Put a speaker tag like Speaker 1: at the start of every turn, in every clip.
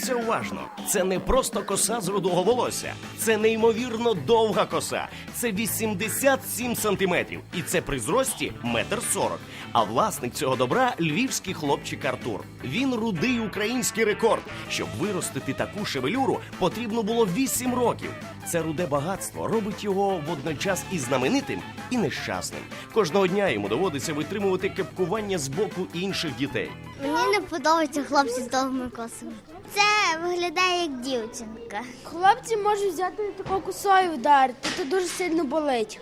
Speaker 1: Вдивіться уважно. Це не просто коса з рудого волосся. Це неймовірно довга коса. Це 87 сантиметрів. І це при зрості метр сорок. А власник цього добра львівський хлопчик Артур. Він рудий український рекорд. Щоб виростити таку шевелюру, потрібно було 8 років. Це руде багатство робить його водночас і знаменитим, і нещасним. Кожного дня йому доводиться витримувати кепкування з боку інших дітей.
Speaker 2: Мені не подобаються хлопці з довгими косами. Це виглядає як дівчинка.
Speaker 3: Хлопці можуть взяти таку косою вдарити, то дуже сильно болить.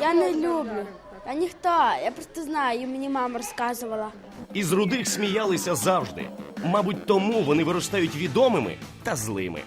Speaker 3: Я не люблю. А ніхто, я просто знаю, мені мама розказувала.
Speaker 1: Із рудих сміялися завжди. Мабуть, тому вони виростають відомими та злими.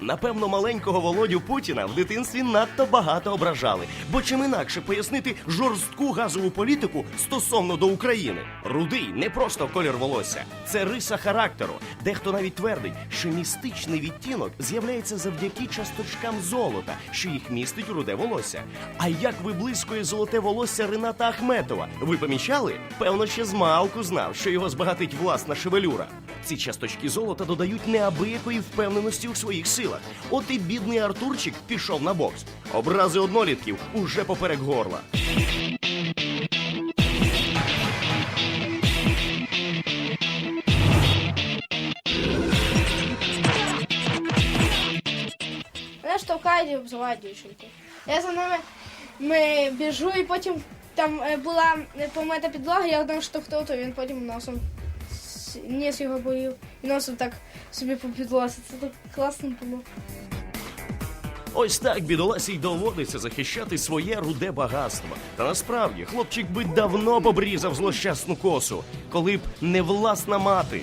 Speaker 1: Напевно, маленького Володю Путіна в дитинстві надто багато ображали. Бо чим інакше пояснити жорстку газову політику стосовно до України. Рудий не просто колір волосся, це риса характеру. Дехто навіть твердить, що містичний відтінок з'являється завдяки часточкам золота, що їх містить руде волосся. А як виблискує золоте волосся Рената Ахметова? Ви помічали? Певно, ще з малку знав, що його збагатить власна шевелюра. Ці часточки золота додають неабиякої впевненості у своїх силах. От і бідний Артурчик пішов на бокс. Образи однолітків уже поперек горла.
Speaker 3: Мене штовхають і обзивають дівчинку. Я за ними ми біжу і потім там е, була е, помита підлога, я одного штовхнув, то він потім носом с- ніс його боїв і носом так собі по підлозі. Це так класно було.
Speaker 1: Ось так бідоласі й доводиться захищати своє руде багатство. Та насправді хлопчик би давно побрізав злощасну косу, коли б не власна мати.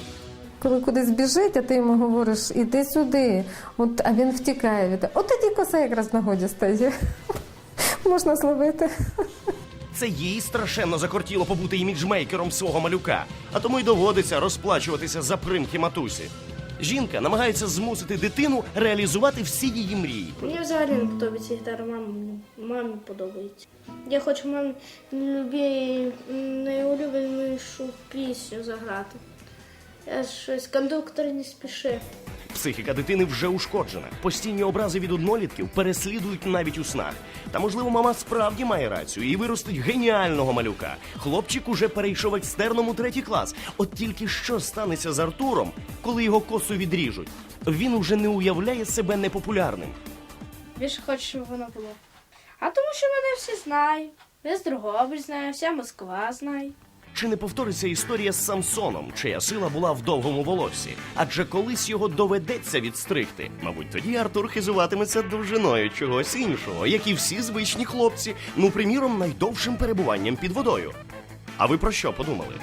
Speaker 4: Коли кудись біжить, а ти йому говориш, іди сюди. От, а він втікає від. От тоді коса якраз в нагоді стає. Можна зловити.
Speaker 1: Це їй страшенно закортіло побути іміджмейкером свого малюка, а тому й доводиться розплачуватися за примки матусі. Жінка намагається змусити дитину реалізувати всі її мрії.
Speaker 3: Мені взагалі не подобається гітара, мамі, мамі подобається. Я хочу мамі найулюбленішу пісню заграти. Я щось кондуктор не спіши.
Speaker 1: Психіка дитини вже ушкоджена. Постійні образи від однолітків переслідують навіть у снах. Та можливо, мама справді має рацію і виростить геніального малюка. Хлопчик уже перейшов екстерном у третій клас. От тільки що станеться з Артуром, коли його косу відріжуть. Він уже не уявляє себе непопулярним.
Speaker 3: Більше хочу, щоб воно було. А тому що мене всі знають. Весь Дрогобич знає, вся Москва знає.
Speaker 1: Чи не повториться історія з Самсоном, чия сила була в довгому волоссі? Адже колись його доведеться відстригти. Мабуть, тоді Артур хизуватиметься довжиною чогось іншого, як і всі звичні хлопці, ну приміром, найдовшим перебуванням під водою. А ви про що подумали?